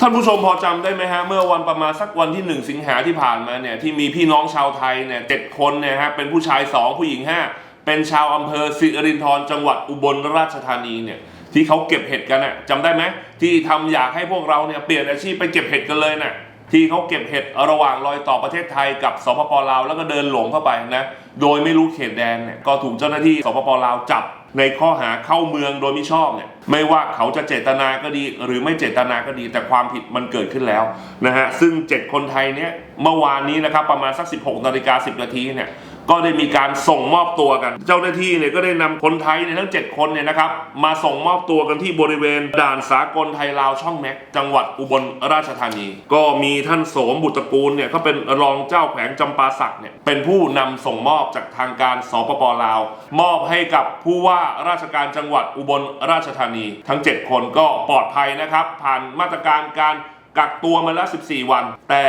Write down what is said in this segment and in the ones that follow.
ท่านผู้ชมพอจำได้ไหมฮะ เมื่อวันประมาณสักวันที่ 1 สิงหาที่ผ่านมาเนี่ยที่มีพี่น้องชาวไทยเนี่ยเจ็ดคนเนี่ยฮะเป็นผู้ชาย 2 ผู้หญิง 5 เป็นชาวอำเภอสิรินธรจังหวัดอุบลราชธานีเนี่ยที่เขาเก็บเห็ดกันน่ะจำได้ไหมที่ทำอยากให้พวกเราเนี่ยเปลี่ยนอาชีพไปเก็บเห็ดกันเลยน่ะที่เขาเก็บเห็ดระหว่างรอยต่อประเทศไทยกับสปปลาวแล้วก็เดินหลงเข้าไปนะโดยไม่รู้เขตแดนเนี่ยก็ถูกเจ้าหน้าที่สปปลาวจับ ในข้อหาเข้าเมืองโดยมิชอบเนี่ยไม่ว่าเขาจะเจตนาก็ดี หรือไม่เจตนาก็ดี แต่ความผิดมันเกิดขึ้นแล้วนะฮะซึ่ง 7 คนไทยเนี่ยเมื่อวานนี้นะครับประมาณสัก 16นาฬิกา10นาทีเนี่ย ก็ได้มีการส่งมอบตัวกัน เจ้าหน้าที่เนี่ยก็ได้นำคนไทยเนี่ยทั้ง 7 คนเนี่ยนะครับมาส่งมอบตัวกันที่บริเวณด่านสากลไทยลาวช่องแม็กจังหวัดอุบลราชธานี ก็มีท่านโสมบุตรกูลเนี่ยเขาเป็นรองเจ้าแขวงจำปาสักเนี่ยเป็นผู้นำส่งมอบจากทางการสปปลาว มอบให้กับผู้ว่าราชการจังหวัดอุบลราชธานี ทั้ง 7 คนก็ปลอดภัยนะครับ ผ่านมาตรการการกักตัวมาแล้ว 14 วัน แต่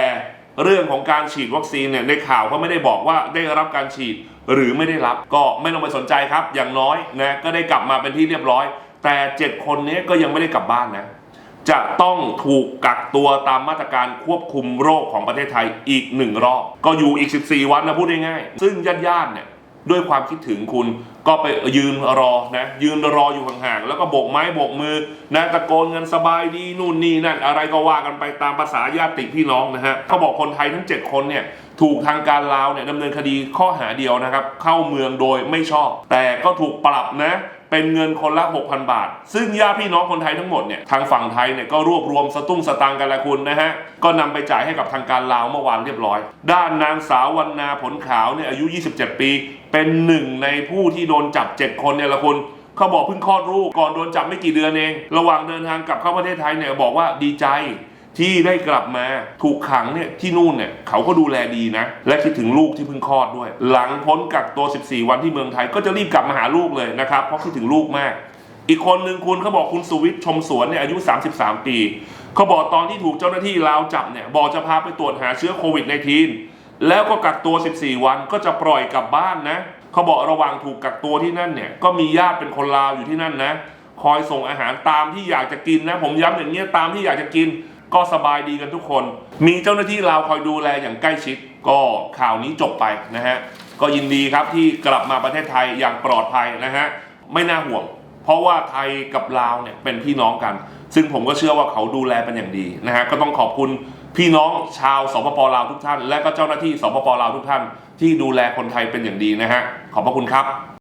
เรื่องของการฉีดวัคซีนเนี่ยในข่าวเขาไม่ได้บอกว่าได้รับการฉีดหรือไม่ได้รับ ก็ไม่ต้องไปสนใจครับ อย่างน้อยนะก็ได้กลับมาเป็นที่เรียบร้อย แต่ 7 คนนี้ก็ยังไม่ได้กลับบ้านนะจะต้องถูกกักตัวตามมาตรการควบคุมโรคของประเทศไทยอีกหนึ่งรอบ ก็อยู่อีก 14 วันนะพูดง่ายๆซึ่งญาติๆเนี่ย ด้วยความคิดถึงคุณก็ไปยืนรอนะยืนรออยู่ห่างๆแล้วก็โบกไม้โบกมือนะตะโกนกันสบายดีนู่นนี่นั่นอะไรก็ว่ากันไปตามภาษาญาติพี่น้องนะฮะเขาบอกคนไทยทั้ง 7 คนเนี่ยถูกทางการลาวเนี่ยดำเนินคดีข้อหาเดียวนะครับ เข้าเมืองโดยไม่ชอบ แต่ก็ถูกปรับนะ เป็นเงินคนละ 6,000 บาท ซึ่งญาติพี่น้องคนไทยทั้งหมดเนี่ยทางฝั่งไทยเนี่ยก็รวบรวมสตุ้งสตางค์กันละคุณนะฮะ ก็นำไปจ่ายให้กับทางการลาวเมื่อวานเรียบร้อย ด้านนางสาววรรณาผลขาวเนี่ยอายุ 27 ปี เป็นหนึ่งในผู้ที่โดนจับ 7 คนเนี่ยละคุณเขาบอกเพิ่งคลอดลูกก่อนโดนจับไม่กี่เดือนเอง ระหว่างเดินทางกลับเข้าประเทศไทยเนี่ยบอกว่าดีใจ ที่ได้กลับมาถูกขังเนี่ยที่นู่นเนี่ยเขาก็ดูแลดีนะ และคิดถึงลูกที่เพิ่งคลอดด้วย หลังพ้นกักตัว 14 วันที่เมืองไทยก็จะรีบกลับมาหาลูกเลยนะครับ เพราะคิดถึงลูกมาก อีกคนหนึ่งคุณเขาบอกคุณสุวิทย์ชมสวนเนี่ยอายุ 33 ปีเขาบอกตอนที่ถูกเจ้าหน้าที่ลาวจับเนี่ยบอกจะพาไปตรวจหาเชื้อโควิด -19 แล้วก็กักตัว 14 วันก็จะปล่อยกลับบ้านนะเขาบอกระหว่างถูกกักตัวที่นั่นเนี่ยก็มีญาติเป็นคนลาวอยู่ที่นั่นนะ คอยส่งอาหารตามที่อยากจะกินนะ ผมย้ำอย่างเงี้ยตามที่อยากจะกิน ก็สบายดีกันทุกคน มีเจ้าหน้าที่ลาวคอยดูแลอย่างใกล้ชิด ก็ข่าวนี้จบไปนะฮะ ก็ยินดีครับที่กลับมาประเทศไทยอย่างปลอดภัยนะฮะ ไม่น่าห่วง เพราะว่าไทยกับลาวเนี่ยเป็นพี่น้องกัน ซึ่งผมก็เชื่อว่าเขาดูแลเป็นอย่างดีนะฮะ ก็ต้องขอบคุณพี่น้องชาวสปปลาวทุกท่าน และก็เจ้าหน้าที่สปปลาวทุกท่าน ที่ดูแลคนไทยเป็นอย่างดีนะฮะ ขอบพระคุณครับ